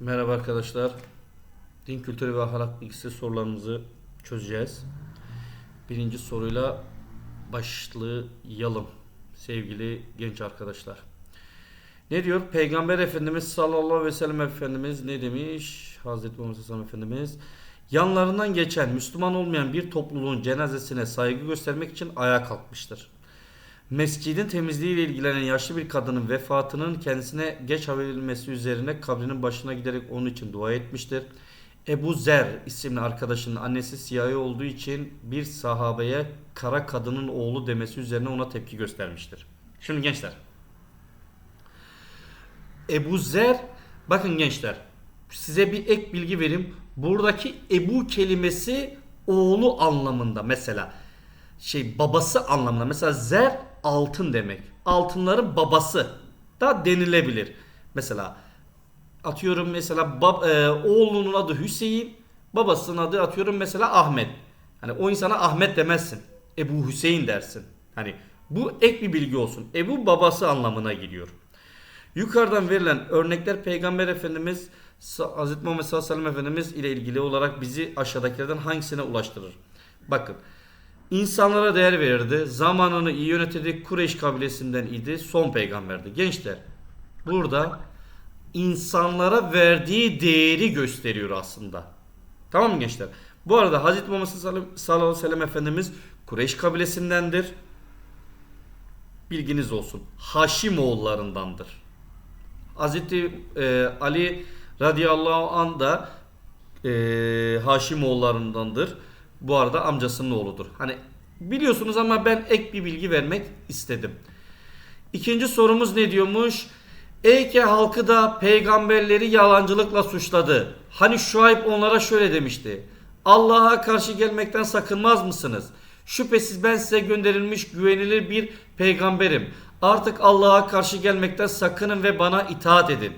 Merhaba arkadaşlar. Din kültürü ve ahlak bilgisi sorularımızı çözeceğiz. Birinci soruyla başlayalım sevgili genç arkadaşlar. Ne diyor? Peygamber Efendimiz sallallahu aleyhi ve sellem Efendimiz ne demiş? Hazreti Muhammed Aleyhisselam Efendimiz yanlarından geçen Müslüman olmayan bir topluluğun cenazesine saygı göstermek için ayağa kalkmıştır. Mescidin temizliğiyle ilgilenen yaşlı bir kadının vefatının kendisine geç haber verilmesi üzerine kabrinin başına giderek onun için dua etmiştir. Ebu Zer isimli arkadaşının annesi siyahi olduğu için bir sahabeye kara kadının oğlu demesi üzerine ona tepki göstermiştir. Şimdi gençler. Ebu Zer bakın gençler size bir ek bilgi vereyim. Buradaki Ebu kelimesi oğlu anlamında mesela şey babası anlamında. Mesela zer altın demek. Altınların babası da denilebilir. Mesela atıyorum mesela bab, e, oğlunun adı Hüseyin, babasının adı atıyorum mesela Ahmet. Hani o insana Ahmet demezsin. Ebu Hüseyin dersin. Hani bu ek bir bilgi olsun. Ebu babası anlamına geliyor. Yukarıdan verilen örnekler Peygamber Efendimiz Hz. Muhammed sallallahu aleyhi ve sellem Efendimiz ile ilgili olarak bizi aşağıdakilerden hangisine ulaştırır? Bakın. İnsanlara değer verirdi. Zamanını iyi yönetirdi. Kureyş kabilesinden idi. Son peygamberdi. Gençler burada insanlara verdiği değeri gösteriyor aslında. Tamam mı gençler? Bu arada Hz. Muhammed sallallahu aleyhi ve sellem Efendimiz Kureyş kabilesindendir. Bilginiz olsun. Haşim oğullarındandır. Hz. E, Ali radıyallahu anh da e, Haşim oğullarındandır. Bu arada amcasının oğludur. Hani biliyorsunuz ama ben ek bir bilgi vermek istedim. İkinci sorumuz ne diyormuş? Eyke halkı da peygamberleri yalancılıkla suçladı. Hani Şuayb onlara şöyle demişti. Allah'a karşı gelmekten sakınmaz mısınız? Şüphesiz ben size gönderilmiş güvenilir bir peygamberim. Artık Allah'a karşı gelmekten sakının ve bana itaat edin.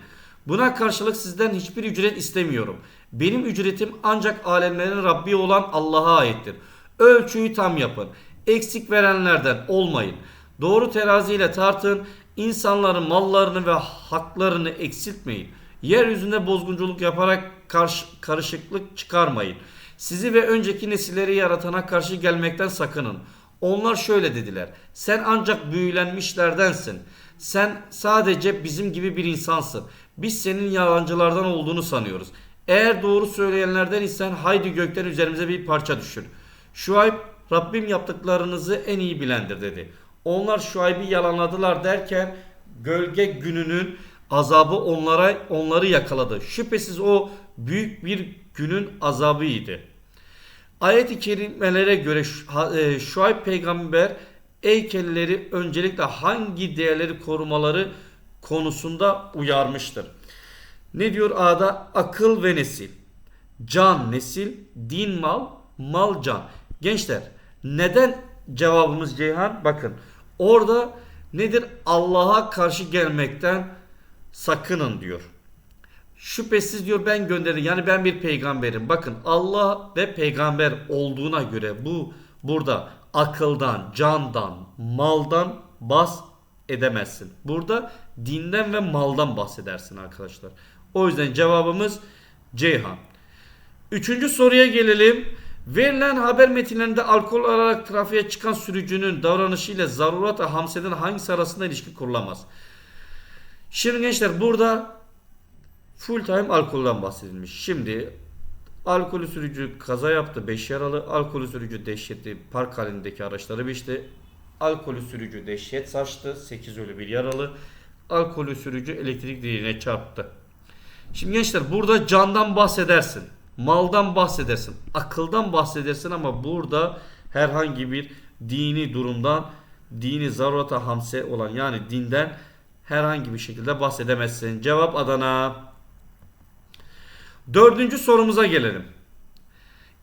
Buna karşılık sizden hiçbir ücret istemiyorum. Benim ücretim ancak alemlerin Rabbi olan Allah'a aittir. Ölçüyü tam yapın. Eksik verenlerden olmayın. Doğru teraziyle tartın. İnsanların mallarını ve haklarını eksiltmeyin. Yeryüzünde bozgunculuk yaparak karış, karışıklık çıkarmayın. Sizi ve önceki nesilleri yaratana karşı gelmekten sakının. Onlar şöyle dediler. Sen ancak büyülenmişlerdensin. Sen sadece bizim gibi bir insansın. Biz senin yalancılardan olduğunu sanıyoruz. Eğer doğru söyleyenlerden isen haydi gökten üzerimize bir parça düşür. Şuayb Rabbim yaptıklarınızı en iyi bilendir dedi. Onlar Şuayb'i yalanladılar derken gölge gününün azabı onlara onları yakaladı. Şüphesiz o büyük bir günün azabıydı. Ayet-i kerimelere göre e, Şuayb peygamber heykelleri öncelikle hangi değerleri korumaları konusunda uyarmıştır. Ne diyor A'da? Akıl ve nesil. Can nesil, din mal, mal can. Gençler neden cevabımız Ceyhan? Bakın orada nedir? Allah'a karşı gelmekten sakının diyor. Şüphesiz diyor ben gönderdim. Yani ben bir peygamberim. Bakın Allah ve peygamber olduğuna göre bu burada akıldan, candan, maldan bas edemezsin. Burada dinden ve maldan bahsedersin arkadaşlar. O yüzden cevabımız Ceyhan. Üçüncü soruya gelelim. Verilen haber metinlerinde alkol alarak trafiğe çıkan sürücünün davranışıyla zarurata hamseden hangisi arasında ilişki kurulamaz? Şimdi gençler burada full time alkolden bahsedilmiş. Şimdi alkolü sürücü kaza yaptı 5 yaralı. Alkolü sürücü dehşetli park halindeki araçları biçti. Alkolü sürücü dehşet saçtı. 8 ölü bir yaralı. Alkolü sürücü elektrik direğine çarptı. Şimdi gençler burada candan bahsedersin. Maldan bahsedersin. Akıldan bahsedersin ama burada herhangi bir dini durumdan dini zarurata hamse olan yani dinden herhangi bir şekilde bahsedemezsin. Cevap Adana. Dördüncü sorumuza gelelim.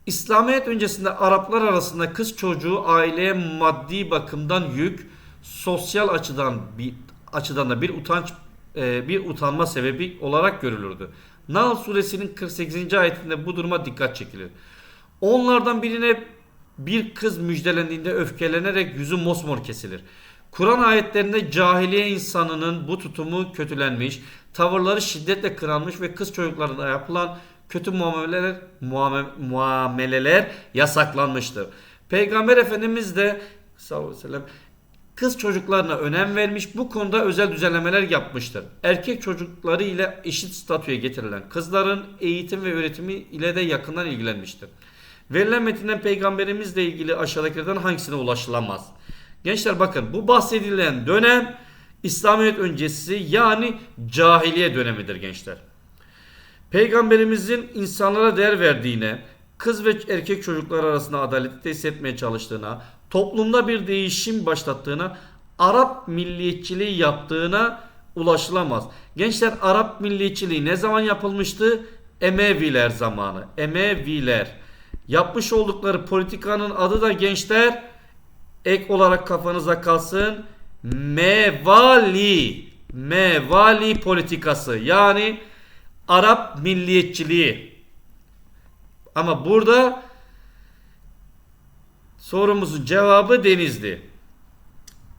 İslamiyet öncesinde Araplar arasında kız çocuğu aileye maddi bakımdan yük, sosyal açıdan bir açıdan da bir utanç e, bir utanma sebebi olarak görülürdü. Nahl suresinin 48. ayetinde bu duruma dikkat çekilir. Onlardan birine bir kız müjdelendiğinde öfkelenerek yüzü mosmor kesilir. Kur'an ayetlerinde cahiliye insanının bu tutumu kötülenmiş, tavırları şiddetle kınanmış ve kız çocuklarına yapılan kötü muameleler, muame- muameleler yasaklanmıştır. Peygamber Efendimiz de sallallahu aleyhi ve sellem kız çocuklarına önem vermiş, bu konuda özel düzenlemeler yapmıştır. Erkek çocukları ile eşit statüye getirilen kızların eğitim ve öğretimi ile de yakından ilgilenmiştir. Verilen metinden peygamberimizle ilgili aşağıdakilerden hangisine ulaşılamaz? Gençler bakın bu bahsedilen dönem İslamiyet öncesi yani cahiliye dönemidir gençler. Peygamberimizin insanlara değer verdiğine, kız ve erkek çocuklar arasında adaleti tesis etmeye çalıştığına, toplumda bir değişim başlattığına, Arap milliyetçiliği yaptığına ulaşılamaz. Gençler Arap milliyetçiliği ne zaman yapılmıştı? Emeviler zamanı. Emeviler. Yapmış oldukları politikanın adı da gençler ek olarak kafanıza kalsın. Mevali. Mevali politikası. Yani Arap milliyetçiliği. Ama burada sorumuzun cevabı Denizli.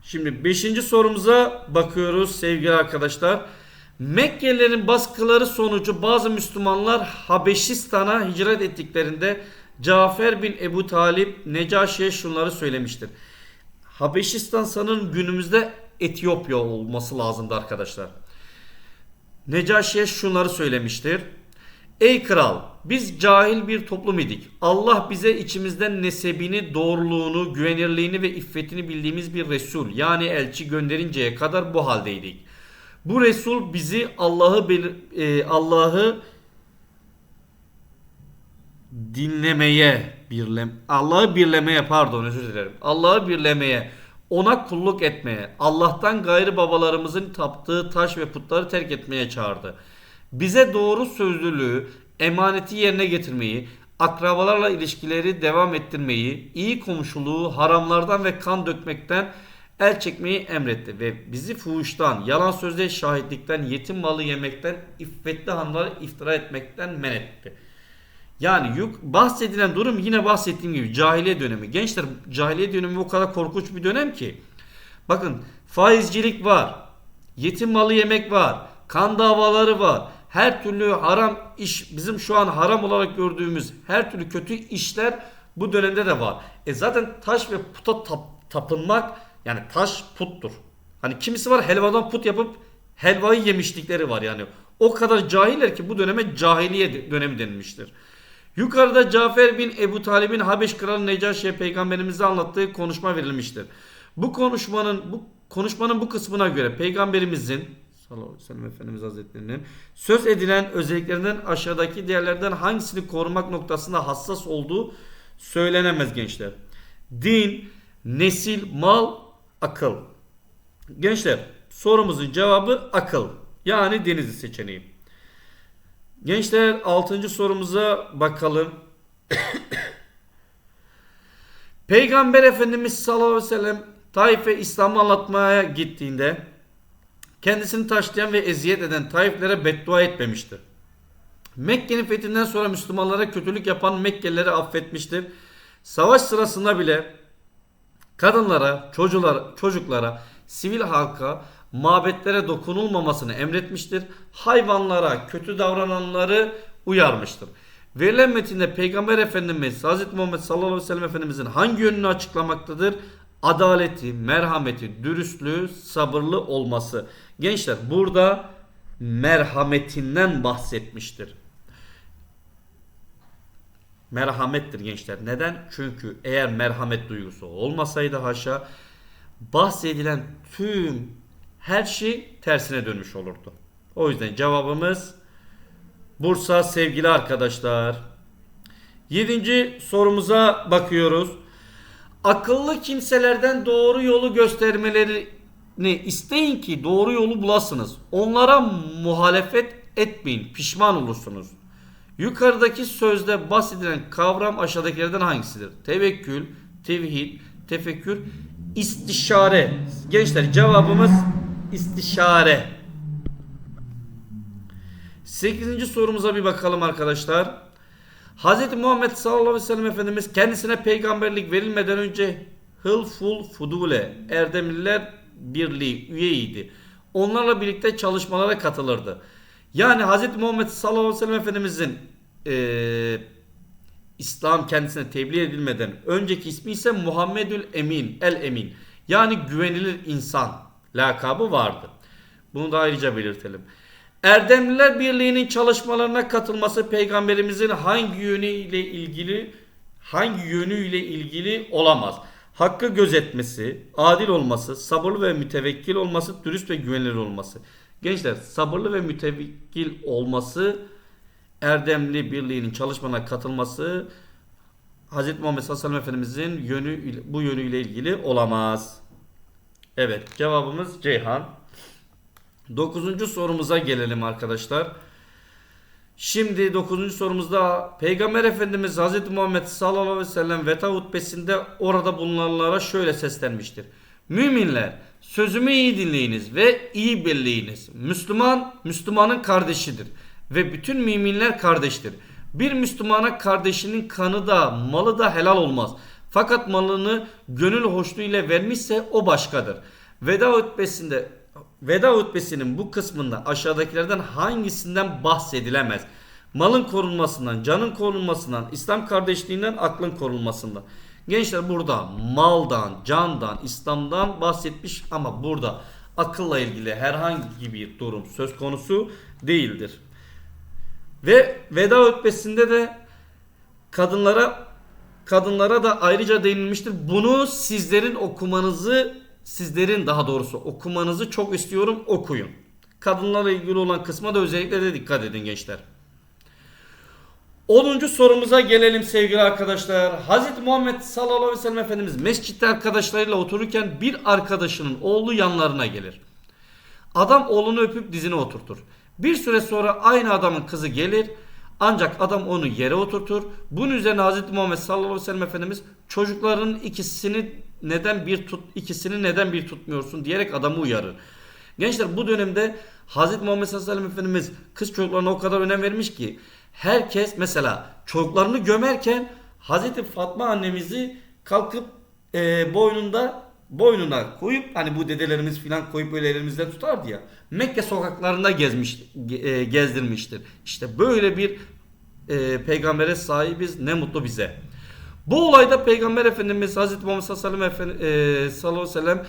Şimdi 5. sorumuza bakıyoruz sevgili arkadaşlar. Mekkelilerin baskıları sonucu bazı Müslümanlar Habeşistan'a hicret ettiklerinde Cafer bin Ebu Talip Necaşi'ye şunları söylemiştir. Habeşistan sanırım günümüzde Etiyopya olması lazımdı arkadaşlar. Necaşi'ye şunları söylemiştir. Ey kral biz cahil bir toplum idik. Allah bize içimizden nesebini, doğruluğunu, güvenirliğini ve iffetini bildiğimiz bir Resul yani elçi gönderinceye kadar bu haldeydik. Bu Resul bizi Allah'ı e, Allah'ı dinlemeye, birlem Allah'ı birlemeye pardon özür dilerim. Allah'ı birlemeye, ona kulluk etmeye, Allah'tan gayrı babalarımızın taptığı taş ve putları terk etmeye çağırdı. Bize doğru sözlülüğü, emaneti yerine getirmeyi, akrabalarla ilişkileri devam ettirmeyi, iyi komşuluğu, haramlardan ve kan dökmekten el çekmeyi emretti ve bizi fuhuştan, yalan sözle şahitlikten, yetim malı yemekten, iffetli hanları iftira etmekten men etti. Yani yuk, bahsedilen durum yine bahsettiğim gibi cahiliye dönemi. Gençler cahiliye dönemi o kadar korkunç bir dönem ki. Bakın faizcilik var. Yetim malı yemek var. Kan davaları var. Her türlü haram iş bizim şu an haram olarak gördüğümüz her türlü kötü işler bu dönemde de var. E zaten taş ve puta tap- tapınmak yani taş puttur. Hani kimisi var helvadan put yapıp helvayı yemişlikleri var yani. O kadar cahiller ki bu döneme cahiliye dönemi denilmiştir. Yukarıda Cafer bin Ebu Talib'in Habeş Kralı Necaşi'ye peygamberimize anlattığı konuşma verilmiştir. Bu konuşmanın bu konuşmanın bu kısmına göre peygamberimizin sallallahu aleyhi ve sellem Efendimiz Hazretlerinin söz edilen özelliklerinden aşağıdaki değerlerden hangisini korumak noktasında hassas olduğu söylenemez gençler. Din, nesil, mal, akıl. Gençler sorumuzun cevabı akıl. Yani Denizli seçeneği. Gençler 6. sorumuza bakalım. Peygamber Efendimiz sallallahu aleyhi ve sellem Taif'e İslam'ı anlatmaya gittiğinde kendisini taşlayan ve eziyet eden Taiflere beddua etmemiştir. Mekke'nin fethinden sonra Müslümanlara kötülük yapan Mekkelileri affetmiştir. Savaş sırasında bile kadınlara, çocuklara, çocuklara, sivil halka, mabetlere dokunulmamasını emretmiştir. Hayvanlara, kötü davrananları uyarmıştır. Verilen metinde Peygamber Efendimiz Hz. Muhammed sallallahu aleyhi ve sellem Efendimizin hangi yönünü açıklamaktadır? Adaleti, merhameti, dürüstlüğü, sabırlı olması. Gençler burada merhametinden bahsetmiştir. Merhamettir gençler. Neden? Çünkü eğer merhamet duygusu olmasaydı haşa bahsedilen tüm her şey tersine dönmüş olurdu. O yüzden cevabımız Bursa sevgili arkadaşlar. Yedinci sorumuza bakıyoruz. Akıllı kimselerden doğru yolu göstermelerini isteyin ki doğru yolu bulasınız. Onlara muhalefet etmeyin, pişman olursunuz. Yukarıdaki sözde bahsedilen kavram aşağıdakilerden hangisidir? Tevekkül, tevhid, tefekkür, istişare. Gençler cevabımız istişare. 8. sorumuza bir bakalım arkadaşlar. Hz. Muhammed sallallahu aleyhi ve sellem Efendimiz kendisine peygamberlik verilmeden önce hılful fudule erdemliler Birliği üyeydi. Onlarla birlikte çalışmalara katılırdı. Yani Hz. Muhammed sallallahu aleyhi ve sellem Efendimizin eee, İslam kendisine tebliğ edilmeden önceki ismi ise Muhammedül Emin, El Emin. Yani güvenilir insan lakabı vardı. Bunu da ayrıca belirtelim. Erdemliler Birliği'nin çalışmalarına katılması peygamberimizin hangi yönüyle ilgili hangi yönüyle ilgili olamaz. Hakkı gözetmesi, adil olması, sabırlı ve mütevekkil olması, dürüst ve güvenilir olması. Gençler sabırlı ve mütevekkil olması Erdemli Birliği'nin çalışmalarına katılması Hz. Muhammed sallallahu aleyhi ve Efendimizin yönü bu yönüyle ilgili olamaz. Evet cevabımız Ceyhan. Dokuzuncu sorumuza gelelim arkadaşlar. Şimdi dokuzuncu sorumuzda Peygamber Efendimiz Hz. Muhammed sallallahu aleyhi ve sellem veda hutbesinde orada bulunanlara şöyle seslenmiştir. Müminler sözümü iyi dinleyiniz ve iyi birliğiniz. Müslüman Müslümanın kardeşidir ve bütün müminler kardeştir. Bir Müslümana kardeşinin kanı da malı da helal olmaz. Fakat malını gönül hoşluğu ile vermişse o başkadır. Veda hutbesinde Veda hutbesinin bu kısmında aşağıdakilerden hangisinden bahsedilemez? Malın korunmasından, canın korunmasından, İslam kardeşliğinden, aklın korunmasından. Gençler burada maldan, candan, İslam'dan bahsetmiş ama burada akılla ilgili herhangi bir durum söz konusu değildir. Ve veda hutbesinde de kadınlara kadınlara da ayrıca değinilmiştir. Bunu sizlerin okumanızı sizlerin daha doğrusu okumanızı çok istiyorum okuyun. Kadınlarla ilgili olan kısma da özellikle de dikkat edin gençler. 10. sorumuza gelelim sevgili arkadaşlar. Hz. Muhammed sallallahu aleyhi ve sellem Efendimiz mescitte arkadaşlarıyla otururken bir arkadaşının oğlu yanlarına gelir. Adam oğlunu öpüp dizine oturtur. Bir süre sonra aynı adamın kızı gelir ancak adam onu yere oturtur. Bunun üzerine Hz. Muhammed sallallahu aleyhi ve sellem Efendimiz çocukların ikisini neden bir tut ikisini neden bir tutmuyorsun diyerek adamı uyarır. Gençler bu dönemde Hz. Muhammed sallallahu aleyhi ve sellem Efendimiz kız çocuklarına o kadar önem vermiş ki herkes mesela çocuklarını gömerken Hz. Fatma annemizi kalkıp e, boynunda boynuna koyup hani bu dedelerimiz filan koyup böyle elimizden tutardı ya. Mekke sokaklarında gezmiş ge- e, gezdirmiştir. İşte böyle bir e, peygambere sahibiz ne mutlu bize. Bu olayda Peygamber Efendimiz Hazreti Muhammed e, sallallahu aleyhi ve sellem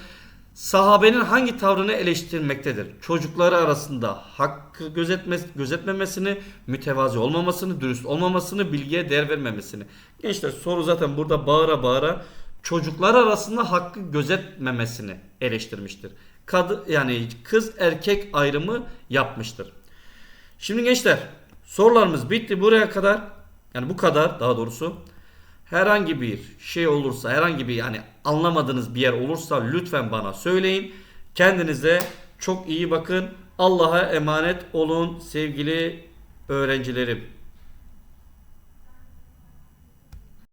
sahabenin hangi tavrını eleştirmektedir? Çocukları arasında hakkı gözetme, gözetmemesini, mütevazi olmamasını, dürüst olmamasını, bilgiye değer vermemesini. Gençler soru zaten burada bağıra bağıra çocuklar arasında hakkı gözetmemesini eleştirmiştir. Kadı, yani kız erkek ayrımı yapmıştır. Şimdi gençler sorularımız bitti buraya kadar. Yani bu kadar daha doğrusu. Herhangi bir şey olursa, herhangi bir yani anlamadığınız bir yer olursa lütfen bana söyleyin. Kendinize çok iyi bakın. Allah'a emanet olun sevgili öğrencilerim.